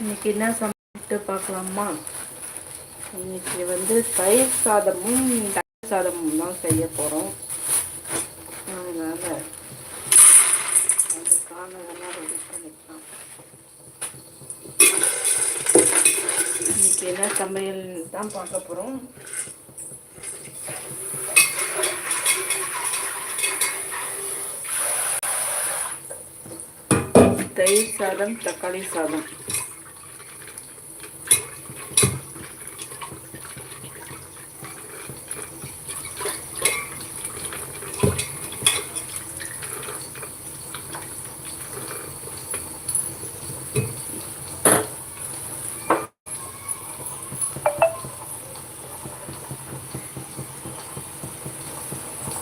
இன்னைக்கு என்ன சமைட்டு பார்க்கலாமா? இன்னைக்கு வந்து தயிர் சாதமும் தயிர் சாதமும் தான் செய்ய போகிறோம் அதனால் அதுக்கான ரெடி பண்ணிக்கலாம். இன்னைக்கு என்ன சமையல் தான் பார்க்க போகிறோம் தயிர் சாதம் தக்காளி சாதம்.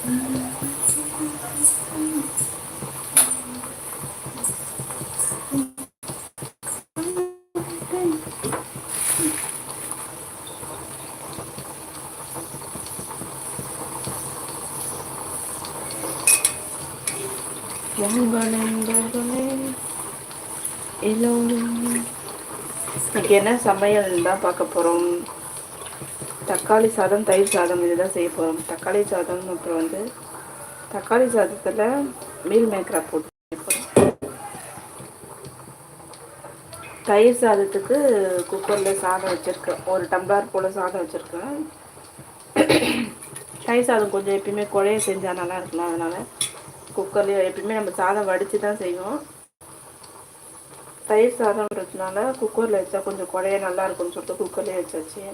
உங்கள் நண்பர்களே எல்லோரும் இன்னைக்கு என்ன சமையல் தான் பார்க்க போகிறோம் தக்காளி சாதம் தயிர் சாதம் இதுதான் செய்ய போகிறோம் தக்காளி சாதம் அப்புறம் வந்து தக்காளி சாதத்தில் மீல் மேக்கரா போட்டு போகிறோம் தயிர் சாதத்துக்கு குக்கரில் சாதம் வச்சுருக்கேன். ஒரு டம்ளர் போல் சாதம் வச்சுருக்கேன். தயிர் சாதம் கொஞ்சம் எப்பயுமே குழைய செஞ்சால் நல்லா இருக்கலாம் அதனால் குக்கர்லேயே எப்பயுமே நம்ம சாதம் வடித்து தான் செய்வோம். தயிர் சாதம்ன்றதுனால குக்கரில் வச்சா கொஞ்சம் குழைய நல்லா இருக்கும்னு சொல்லிட்டு குக்கர்லேயே வச்சாச்சு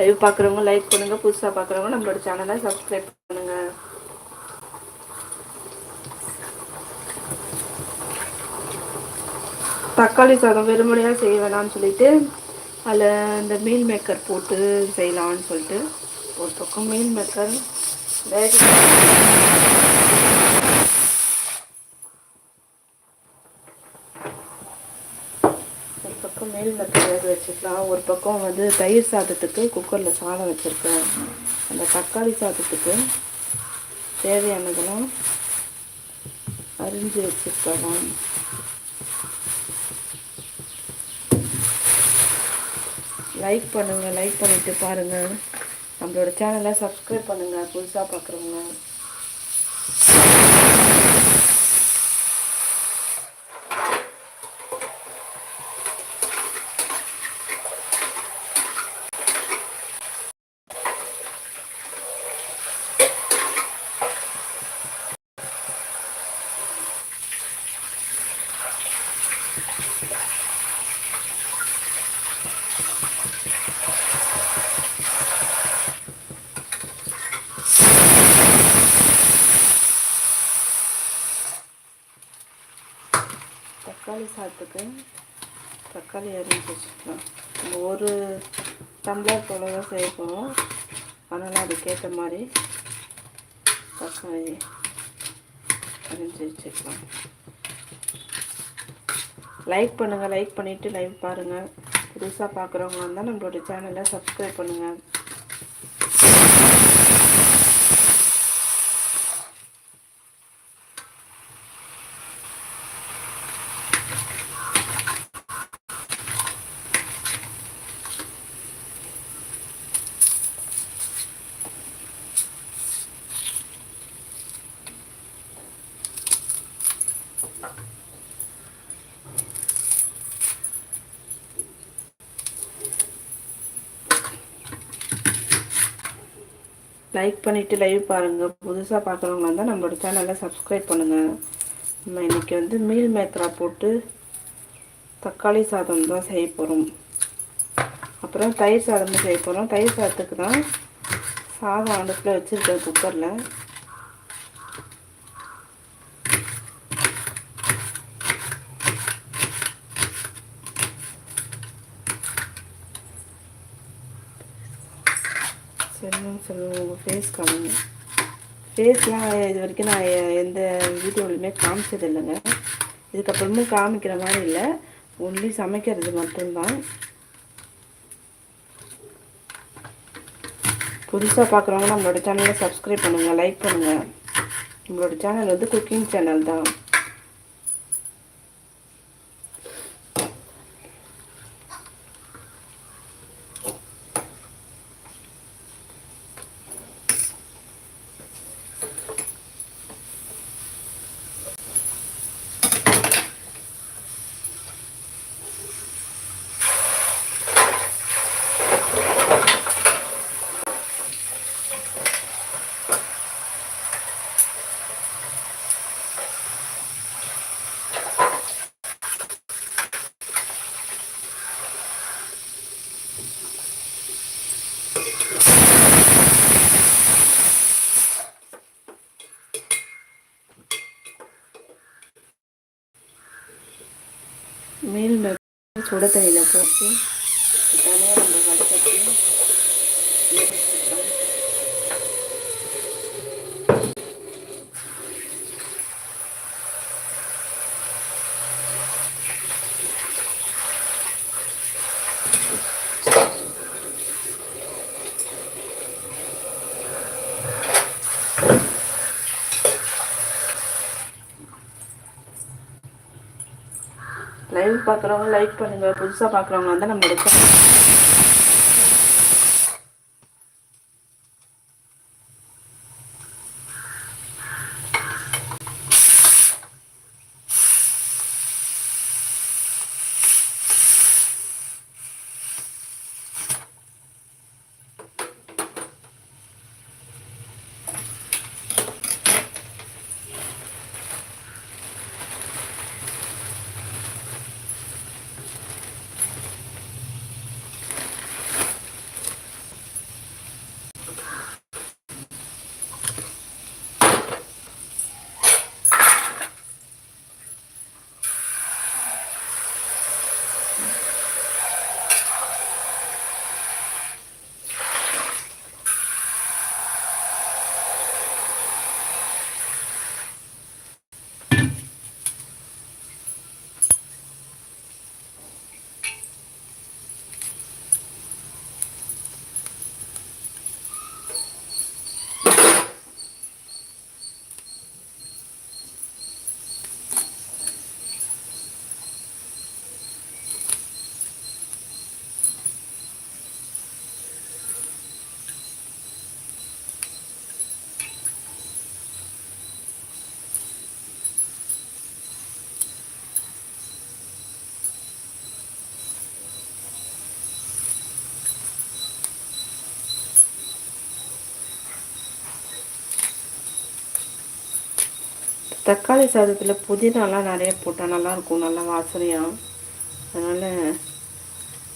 லைவ் பார்க்குறவங்க லைக் பண்ணுங்கள் புதுசாக பார்க்குறவங்க நம்மளோட சேனலை சப்ஸ்கிரைப் பண்ணுங்க. தக்காளி சாதம் வெறுமனையாக செய்ய வேணாம்னு சொல்லிட்டு அதில் இந்த மீல் மேக்கர் போட்டு செய்யலாம்னு சொல்லிட்டு ஒரு பக்கம் மீல் மேக்கர் வேக ஒரு பக்கம் மேல் மேக்கர் வேக வச்சுக்கலாம். ஒரு பக்கம் வந்து தயிர் சாதத்துக்கு குக்கரில் சாதம் வச்சுருக்கேன் அந்த தக்காளி சாதத்துக்கு தேவையானதெல்லாம் அரிஞ்சு வச்சுருக்கலாம். லைக் பண்ணுங்கள் லைக் பண்ணிவிட்டு பாருங்கள் நம்மளோட சேனலை சப்ஸ்கிரைப் பண்ணுங்கள் புதுசாக பார்க்குறவங்க தக்காளி சாத்துக்கு தக்காளி அரிஞ்சு வச்சுக்கலாம். நம்ம ஒரு டம்ளர் போல தான் செய்ய போகிறோம் அதனால் அதுக்கேற்ற மாதிரி தக்காளி அரிஞ்சு வச்சுக்கலாம். லைக் பண்ணுங்கள் லைக் பண்ணிவிட்டு லைவ் பாருங்கள் புதுசாக பார்க்குறவங்க இருந்தால் நம்மளோட சேனலை சப்ஸ்கிரைப் பண்ணுங்கள் லைக் பண்ணிவிட்டு லைவ் பாருங்கள் புதுசாக பார்க்குறவங்களா இருந்தால் நம்மளோட சேனலை சப்ஸ்கிரைப் பண்ணுங்கள் நம்ம இன்றைக்கி வந்து மீல் மேக்கரா போட்டு தக்காளி சாதம் தான் செய்ய போகிறோம் அப்புறம் தயிர் சாதமும் செய்ய போகிறோம் தயிர் சாதத்துக்கு தான் சாதம் அடுப்பில் வச்சுருக்கேன் குக்கரில் சொல்லுங்க சொல்லுங்க உங்கள் ஃபேஸ் காமிங்க ஃபேஸ்லாம் இது வரைக்கும் நான் எந்த வீடியோலையுமே காமிச்சது இல்லைங்க. இதுக்கப்புறமும் காமிக்கிற மாதிரி இல்லை. ஒன்லி சமைக்கிறது மட்டும்தான். புதுசாக பார்க்குறவங்க நம்மளோட சேனலை சப்ஸ்கிரைப் பண்ணுங்கள் லைக் பண்ணுங்கள் நம்மளோட சேனல் வந்து குக்கிங் சேனல் தான் மீல் மேக்கர் சுட தண்ணியில் போட்டு தனியாக பார்க்குறவங்க லைக் பண்ணுங்கள் புதுசாக பார்க்குறவங்க வந்து நம்மளோட தக்காளி சாதத்தில் புதினாலாம் நிறைய போட்டால் நல்லாயிருக்கும் நல்லா வாசனையாக அதனால்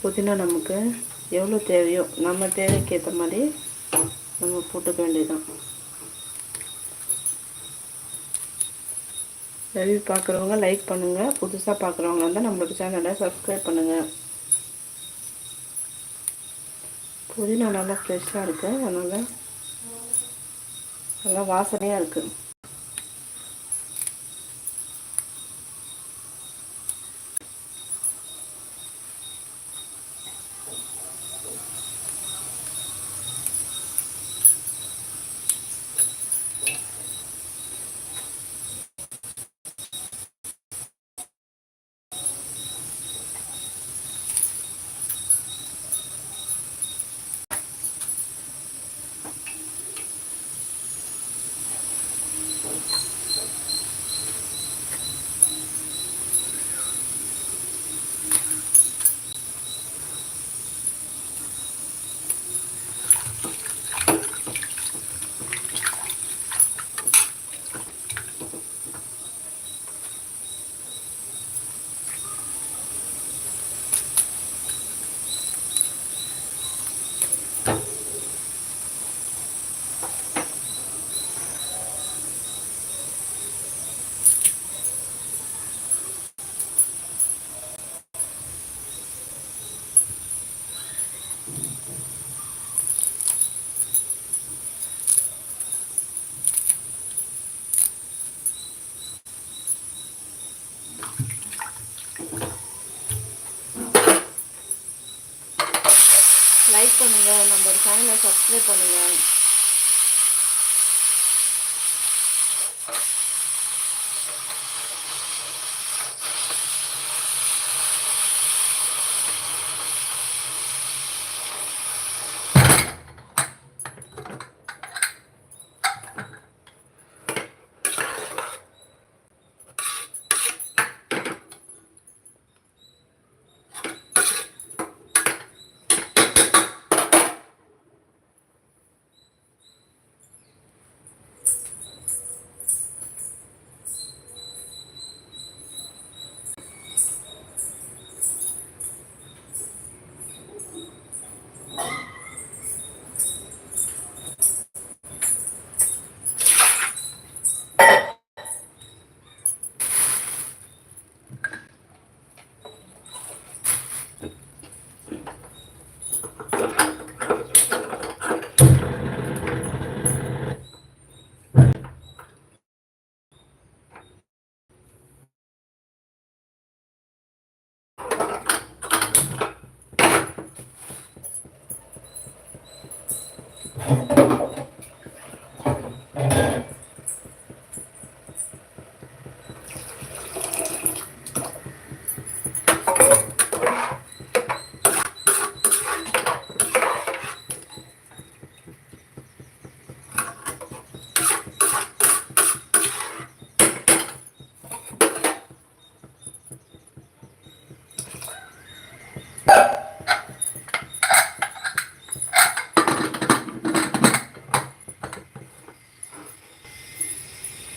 புதினா நமக்கு எவ்வளோ தேவையோ நம்ம தேவைக்கு ஏற்ற மாதிரி நம்ம போட்டுக்க வேண்டியதுதான். ரவி பார்க்குறவங்க லைக் பண்ணுங்கள் புதுசாக பார்க்குறவங்க வந்து நம்மளுக்கு சேனலை சப்ஸ்கிரைப் பண்ணுங்கள் புதினா நல்லா ஃப்ரெஷ்ஷாக இருக்குது அதனால் நல்லா வாசனையாக இருக்குது லைக் பண்ணுங்கள் நம்ம சேனலை சப்ஸ்கிரைப் பண்ணுங்கள்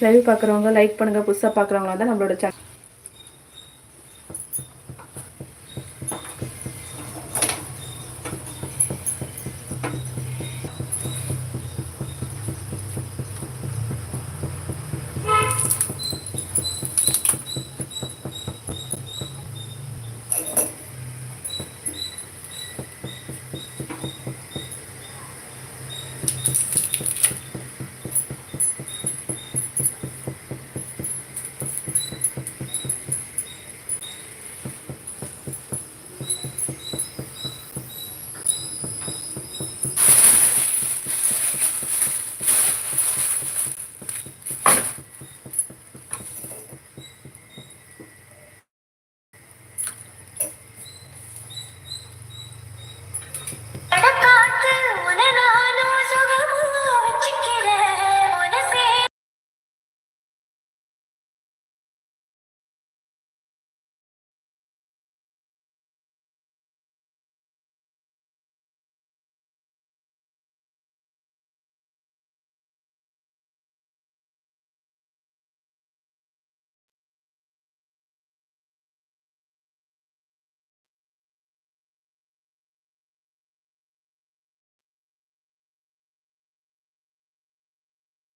லைவ் பார்க்குறவங்க லைக் பண்ணுங்கள் புதுசாக பார்க்குறவங்க தான் நம்மளோட சேனல்